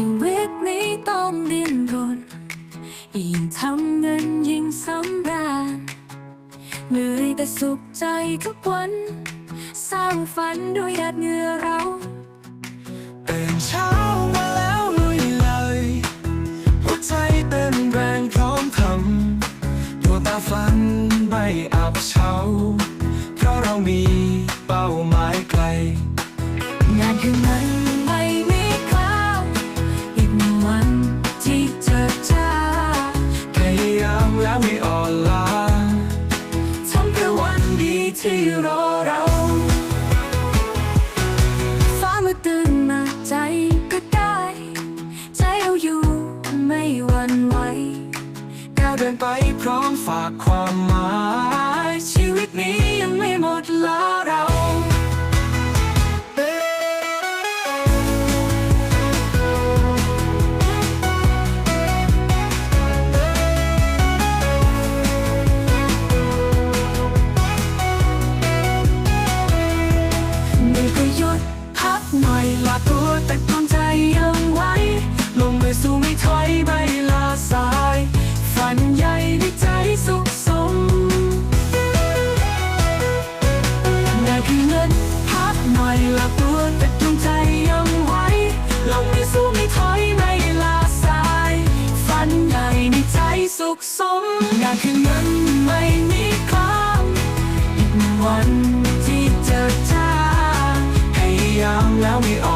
ชีวิตนี้ต้องดิ้นรนยิ่งทำเงินยิ่งสำราญเหนื่อยแต่สุขใจทุกวัน สร้างฝันด้วยหยาดเหงื่อเราตื่นเช้ามาแล้วลุยเลยหัวใจเต้นแรงพร้อมทำดวงตาฝันไม่อับเฉาเพราะเรามีเป้าหมาย แล้วไม่อ่อนล้าทำเพื่อวันดีที่รอเราฟ้ามืดตื่นมาใจก็ได้ ใจเราอยู่ไม่หวั่นไหวก้าวเดินไปพร้อมฝากความหมาย ชีวิตนี้ยังไม่หมดลา ยังไหวลงมือสู้ไม่ถอยไม่ลาสาย ฝันใหญ่ในใจสุขสมงานคือเงินพักหน่อยลาตัวแต่ดวงใจยังไหวลงมือสู้ไม่ถอยไม่ลาสาย ฝันใหญ่ในใจสุขสมงานคือเงินไม่มีคลางอีกวันที่เจอจ้าพยายามแล้วไม่ออน